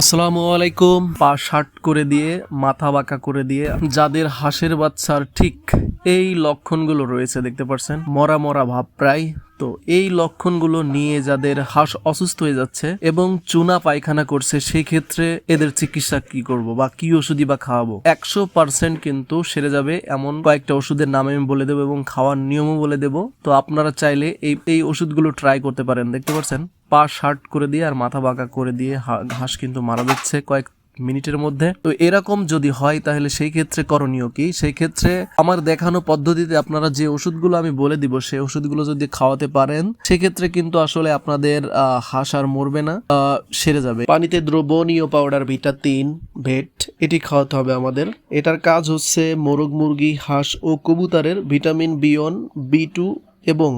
আসসালামু আলাইকুম। পা শার্ট করে দিয়ে, মাথা বাঁকা করে দিয়ে, যাদের হাঁসের বাচ্চার ঠিক এই লক্ষণগুলো রয়েছে দেখতে পাচ্ছেন মরা মরা ভাব প্রায়। তো এই লক্ষণগুলো নিয়ে যাদের হাঁস অসুস্থ হয়ে যাচ্ছে এবং চুনা পায়খানা করছে সেই ক্ষেত্রে এদের চিকিৎসা কি করব বা কি ওষুধই বা খাওয়াবো? একশো পার্সেন্ট কিন্তু সেরে যাবে এমন কয়েকটা ওষুধের নাম আমি বলে দেবো এবং খাওয়ার নিয়মও বলে দেবো। তো আপনারা চাইলে এই এই ওষুধগুলো ট্রাই করতে পারেন, দেখতে পাচ্ছেন পা শার্ট করে দিয়ে আর মাথা বাঁকা করে দিয়ে হাঁস কিন্তু মারা যাচ্ছে কয়েক মিনিটের মধ্যে। তো এরকম যদি হয়, তাহলে সেই ক্ষেত্রে করণীয় কি? সেই ক্ষেত্রে আমার দেখানো পদ্ধতিতে আপনারা যে ওষুধগুলো আমি বলে দিব, সেই ওষুধগুলো যদি খাওয়াতে পারেন, সেক্ষেত্রে কিন্তু আসলে আপনাদের হাঁস আর মরবে না সেরে যাবে। পানিতে দ্রবণীয় পাউডার ভিটা তিন, ভেট, এটি খাওয়াতে হবে আমাদের। এটার কাজ হচ্ছে মোরগ মুরগি, হাঁস ও কবুতরের vitamin B one, B two এবং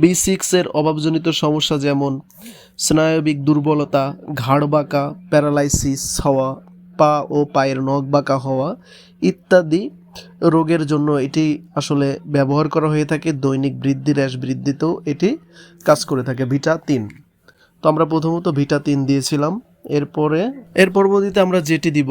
বি সিক্সের অভাবজনিত সমস্যা যেমন স্নায়বিক দুর্বলতা, ঘাড় বাঁকা, প্যারালাইসিস হওয়া, পা ও পায়ের নখ বাঁকা হওয়া ইত্যাদি রোগের জন্য এটি আসলে ব্যবহার করা হয়ে থাকে। দৈনিক বৃদ্ধি হ্রাস বৃদ্ধিতেও এটি কাজ করে থাকে ভিটা তিন তো আমরা প্রথমত ভিটা তিন দিয়েছিলাম। এরপরে, এর পরবর্তীতে আমরা যেটি দিব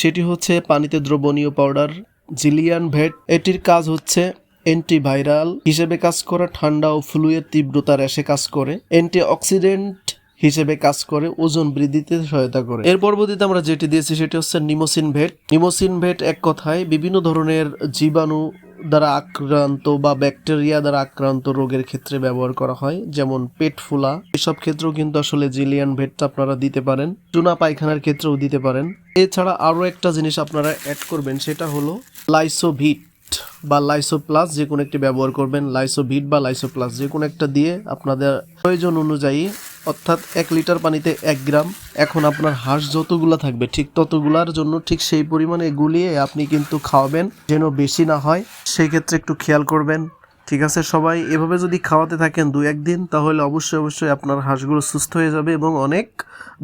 সেটি হচ্ছে পানিতে দ্রবণীয় পাউডার, জিলিয়ান ভেট। এটির কাজ হচ্ছে অ্যান্টিভাইরাল হিসেবে কাজ করা, ঠান্ডা ও ফ্লুয়ের তীব্রতা র্যাশে কাজ করে অ্যান্টি অক্সিডেন্ট হিসেবে কাজ করে, ওজন বৃদ্ধিতে সহায়তা করে। এর পরবর্তীতে আমরা যেটি দিয়েছি সেটি হচ্ছে নিমোসিন ভেট। নিমোসিন ভেট এক কথায় বিভিন্ন ধরনের জীবাণু দ্বারা আক্রান্ত বা ব্যাকটেরিয়া দ্বারা আক্রান্ত রোগের ক্ষেত্রে ব্যবহার করা হয়, যেমন পেট ফুলা। এসব ক্ষেত্রেও কিন্তু আসলে জিলিয়ান ভেটটা আপনারা দিতে পারেন চুনা পায়খানার ক্ষেত্রেও দিতে পারেন। এছাড়া আরও একটা জিনিস আপনারা অ্যাড করবেন, সেটা হলো লাইসোভিট বা লাইসো প্লাস যে কোনো একটি ব্যবহার করবেন লাইসো ভিট বা লাইসো প্লাস যে কোনো একটা দিয়ে আপনাদের প্রয়োজন অনুযায়ী, অর্থাৎ এক লিটার পানিতে এক গ্রাম, এখন আপনার হাঁস যতগুলা থাকবে, ঠিক ততগুলার জন্য ঠিক সেই পরিমাণে গুলিয়ে আপনি কিন্তু খাওয়াবেন, যেন বেশি না হয়। সেই ক্ষেত্রে একটু খেয়াল করবেন, ঠিক আছে? সবাই এভাবে যদি খাওয়াতে থাকেন দু একদিন তাহলে অবশ্যই অবশ্যই আপনার হাঁসগুলো সুস্থ হয়ে যাবে এবং অনেক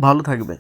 ভালো থাকবে।